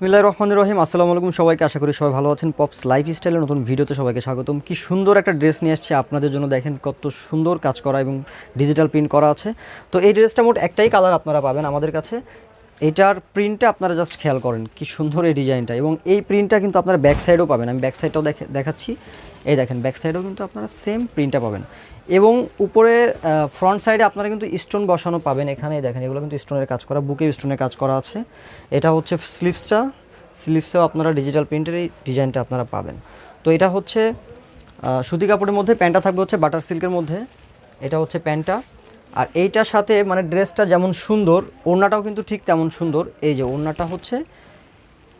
বিসমিল্লাহির রহমানির রহিম। আসসালামু আলাইকুম সবাইকে, আশা করি সবাই ভালো আছেন। পপস লাইফ স্টাইলের নতুন ভিডিওতে সবাইকে স্বাগতম। কি সুন্দর একটা ড্রেস নিয়ে এসেছি আপনাদের জন্য দেখেন কত সুন্দর কাজ করা এবং ডিজিটাল প্রিন্ট করা আছে। তো এই ড্রেসটা মোট একটাই কালার আপনারা পাবেন আমাদের কাছে। এটার প্রিন্টটা আপনারা জাস্ট খেয়াল করেন, কি সুন্দর এই ডিজাইনটা এবং এই প্রিন্টটা কিন্তু আপনারা ব্যাক সাইডেও পাবেন। আমি ব্যাক সাইডটাও দেখে, দেখাচ্ছি। এই দেখেন ব্যাক সাইডেও কিন্তু আপনারা সেম প্রিন্টটা পাবেন। এবং উপরে ফ্রন্ট সাইডে আপনারা কিন্তু স্টোন বসানো পাবেন। এখানে দেখেন, এগুলো কিন্তু স্টোনের কাজ করা বুকে স্টোনের কাজ করা আছে। এটা হচ্ছে স্লিভসটা স্লিভসেও আপনারা ডিজিটাল প্রিন্টের এই ডিজাইনটা আপনারা পাবেন। তো এটা হচ্ছে সুতি কাপড়ের মধ্যে প্যান্টটা থাকবে হচ্ছে বাটার সিল্কের মধ্যে। এটা হচ্ছে প্যান্টটা আর এইটার সাথে মানে ড্রেসটা যেমন সুন্দর, ওড়নাটাও কিন্তু ঠিক তেমন সুন্দর। এই যে ওড়নাটা হচ্ছে,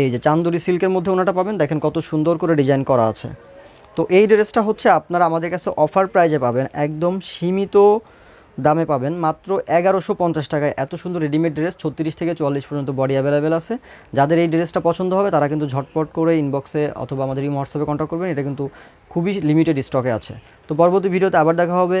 এই যে চান্দুরি সিল্কের মধ্যে ওনাটা পাবেন, দেখেন কত সুন্দর করে ডিজাইন করা আছে। তো এই ড্রেসটা হচ্ছে আপনারা আমাদের কাছে অফার প্রাইজে পাবেন, একদম সীমিত দামে পাবেন, মাত্র এগারোশো পঞ্চাশ টাকায়। এত সুন্দর রেডিমেড ড্রেস, ছত্রিশ থেকে চুয়াল্লিশ পর্যন্ত বডি অ্যাভেলেবেল আছে। যাদের এই ড্রেসটা পছন্দ হবে, তারা কিন্তু ঝটপট করে ইনবক্সে অথবা আমাদের এই হোয়াটসঅ্যাপে কন্ট্যাক্ট করবেন, এটা কিন্তু খুবই লিমিটেড স্টকে আছে। তো পরবর্তী ভিডিওতে আবার দেখা হবে।